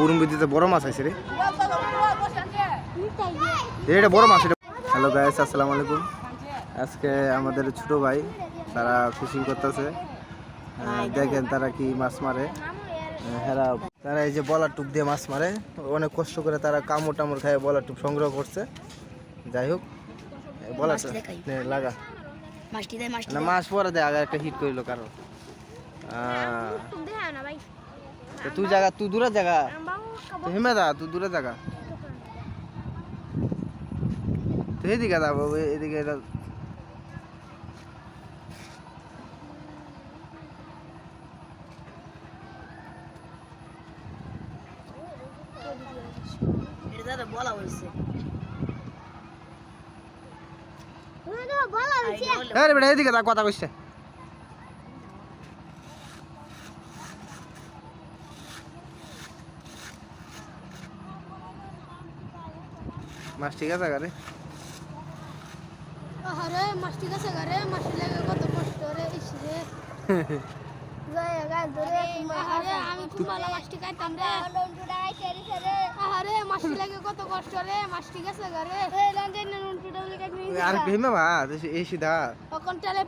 বুরুম বিদ্যুতে বড় মাছ আছে রে। এটা বড় মাছ এটা। হ্যালো গাইস আসসালামু আলাইকুম। আজকে আমাদের ছোট ভাই তারা ফিশিং করতেছে। দেখেন তারা কি মাছ মারে। হেরা তারা এই যে বলার টুপ দিয়ে মাছ মারে। অনেক কষ্ট করে তারা কামড় টামড় খায় বলার টুপ সংগ্রহ করছে। যাই হোক বলার লাগা। না মাছ পরে দেয় আগে একটা হিট করিল কারও আহ, তো তুই জায়গা তুই দূরের জায়গা তো হিমে দা তুই দূরে জায়গা তো এদিকে দা বাবু এদিকে এটা এটা দাদা বলা হয়েছে আরে বেটা এদিকে দা কথা কইছে মাছ ঠিক আছে গারে আরে মাছটি গাছে গারে মাছটি লাগে কত কষ্ট রে ইস রে। জয় গাছ ধরে আরে আমি খুব ভালো মাছটি খাইতাম রে। আরে মাছটি লাগে কত কষ্ট রে গারে আর এই সিধা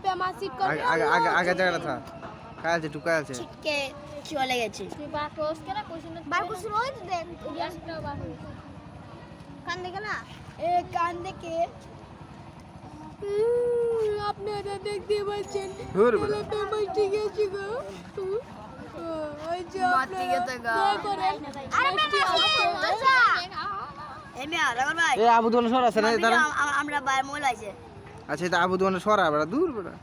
পে মাছ সিট করে আগে আগে আগে আগে জায়গাটা থা। কাল আছে টুকা আছে। ছিটকে চলে গেছে। বারকুস রোজ দেখ কান? দেখে না। এ কান দেখে আপনারা দেখতে পাচ্ছেন। গো। গা। রাগল ভাই। এ আবু দোকানে সর আছে না ভিডিও তারা আম- আম- আমরা আছে আচ্ছা এটা আবু দোকানে সরা বেড়া দূর বেড়া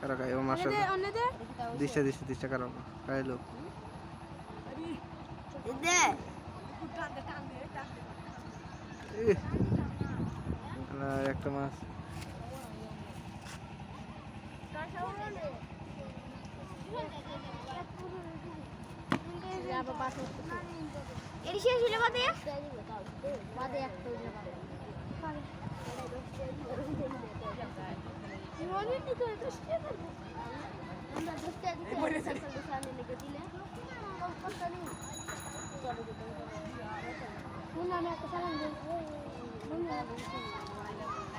কারা খাই ও অন্যদের দিশা দিশা দিশা কারও খাইলো দে। ইহ। একটা মাছ। এরিশিয়া ছিল বাদে বাদে একটা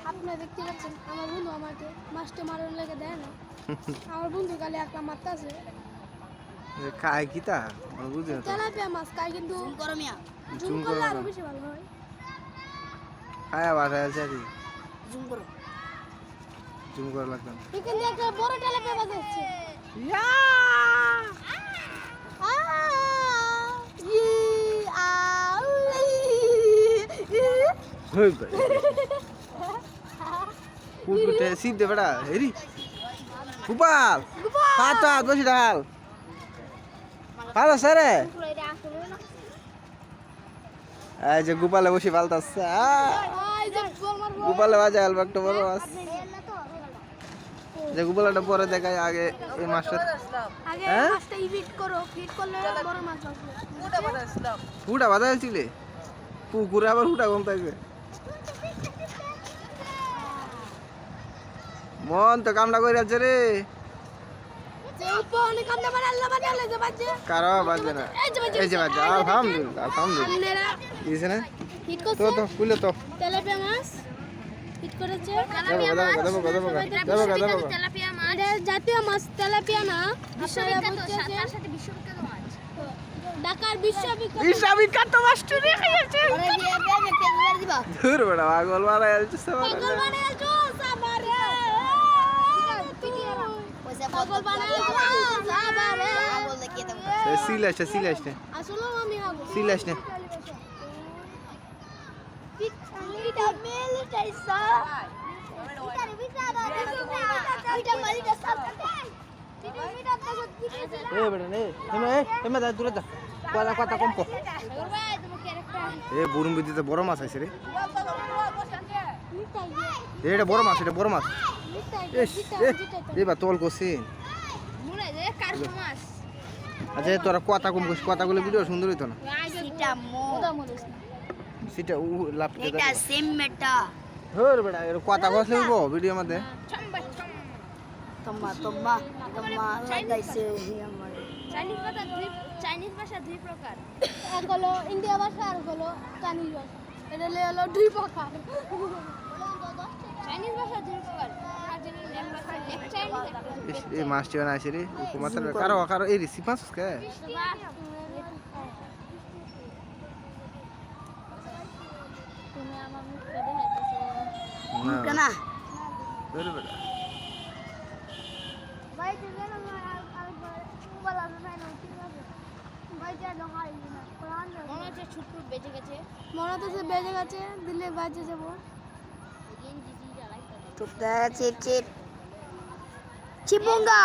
আপনারা দেখতে পাচ্ছেন আমার বন্ধু আমাকে মাছটা মারার লেগে দেয় না। আমার বন্ধু কালে একটা মারতে আছে। এ খায় কি তা? বুঝি না তো। তেলাপিয়া মাছ খায় কিন্তু ফোন করো মিয়া। জুম জুম করলে আরও বেশি ভালো হয়। খায় বাসায় আছে জুম করো। জুম করে লাগতাম এখান একটা বড় তেলাপিয়া মাছ সিপ দে বেড়া হেরি। গোপাল হাত হাত বসি ডাল। ভালো স্যারে এই যে গোপালে বসে পাল্টাচ্ছে গোপালে বাজে আলবা একটা বড় মাছ। যে গোপালটা পরে দেখায় আগে এই মাছটা আগে হ্যাঁ? মাছটা ইভিট করো ফিট করলে বড় মাছ আসবে। হুটা বাজা ছিলে পুকুরে আবার হুটা কম থাকবে মন তো কামটা করে আছে রে মানে বাজে না এই যে বাজে, আলহামদুলিল্লাহ আলহামদুলিল্লাহ দিয়েছে না তো তো খুলে তো জাতীয় মাছ তেলাপিয়া না বিশ্ববিখ্যাত ঢাকার রেখে গেছে ধুর বড় পাগল মারা যাচ্ছে পাগল পয়সা পাগল বানাইছো সাবারে পাগল দেখিয়ে দেবো সিলাস সিলাস নে আসলে আমি হাগো সিলাস নে পিটা মেলে টাইসা পিটা পিটা পিটা পিটা মালিটা সাবটা পিটা পিটা তো সত্যি এ বেটা নে হেমে হেমে দা দূরে যা কথা কথা কম কো এ বুরুম বিদ্যুতে বড় মাছ আছে রে এটা বড় মাছ এটা বড় মাছ এবার তোল করছি মাছ আচ্ছা। তোরা কথা কম করছিস কথাগুলো ভিডিও সুন্দর হইতো না। সেটা উ লাভ এটা সেম মেটা ধর বেটা এর কথা হইব ভিডিও মধ্যে। তোমা তোমা তোমা লাগাইছে আমার। চাইনিজ ভাষা দুই চাইনিজ ভাষা দুই প্রকার। এক হলো ইন্ডিয়া ভাষা আর হলো চাইনিজ ভাষা। এটা হলো হলো দুই প্রকার। চাইনিজ ভাষা দুই প্রকার। এই মাছটি বানাইছে রে কুমাতার কারও কারও এই রিসিপ মাছ কে না। মনে হচ্ছে ছুট্টু বেঁচে গেছে। মনে তো সে বেজে গেছে দিলে বাজে যাব। Chip chip. চিপুঙ্গা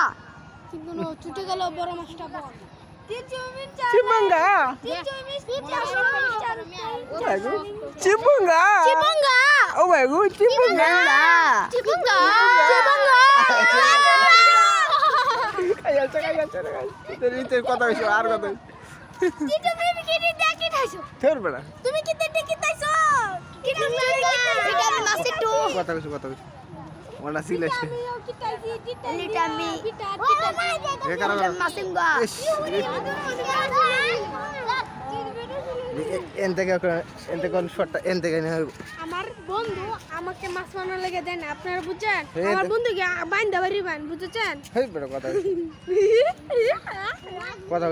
কিন্তু নো ছুটে গেল বড় মাছটা বড় চিপঙ্গা চিপঙ্গা ও মাই গড চিপঙ্গা চিপুঙ্গা আই আচ্ছা আই আচ্ছা তোর তোর কথা হইছে আর কথা তুমি কি দেখি তাইছো ধর বেটা তুমি কি দেখি তাইছো কি ভিটামিন মাছ একটু কথা কইছে কথা কইছে কারও মাসিমগা এন থেকে এন থেকে আমার বন্ধু আমাকে মাছ মারার লেগে দেন আপনারা বুঝছেন আমার বন্ধুকে বাইন্দা বাড়ি বান বুঝছেন কথা কথা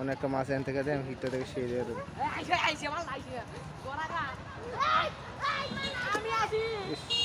অনেকটা মাছ এন থেকে দেন হিটটা থেকে সেই দিয়ে ইস